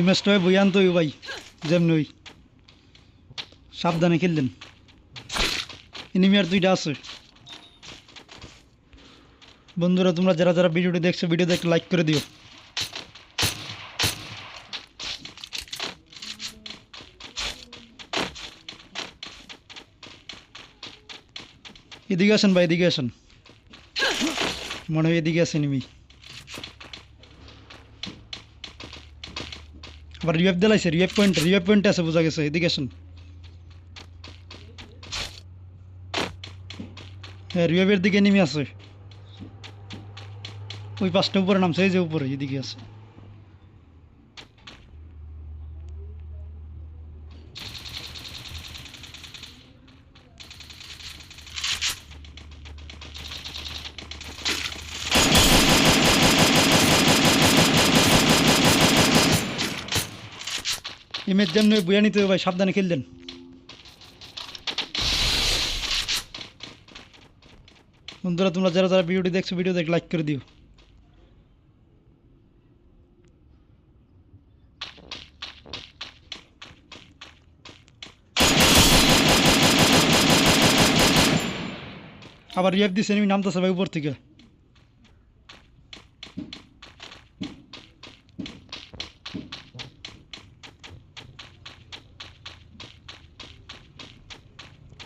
ইমেজটা বই আনতো ভাই। যেমনি সাবধানে খেললেন। এনিমি আর দুইটা আছে। বন্ধুরা, তোমরা যারা যারা ভিডিওটি দেখছ ভিডিও একটা লাইক করে দিও। এদিকে আসেন ভাই, এদিকে আসেন। মনে হয় এদিকে আছে আবার রিওয়েব দিলাইছে রিওয়েব পয়েন্ট রিওয়েব পয়েন্ট আছে, বোঝা গেছে, এদিকে আসেন। হ্যাঁ রিওয়েবের দিকে নেমে আছে। ওই পাঁচটা উপরে নামছে, এই যে উপরে, এদিকে আছে। ইমেজ যেমন বইয়া নিতে হবে ভাই সাবধানে খেললেন বন্ধুরা, তোমরা যারা যারা ভিডিওটি দেখছ ভিডিও দেখ লাইক করে দিও। আবার রিয়াব দিছে আমি নামতেছে ভাই উপর থেকে।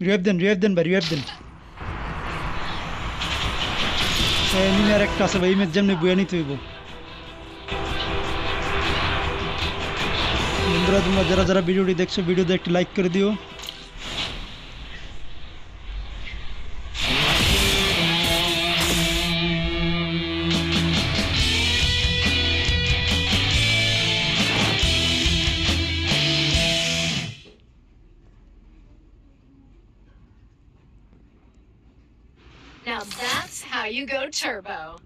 রিয়েব দেন রিয়েব দেন ভাই রিয়েব দেন এনিমি আর একটা আছে ভাই ইমেজ যেমনি বইয়া নিতে হইব বন্ধুরা তোমরা যারা যারা ভিডিওটি দেখছো ভিডিওতে একটি লাইক করে দিও Now that's how you go turbo.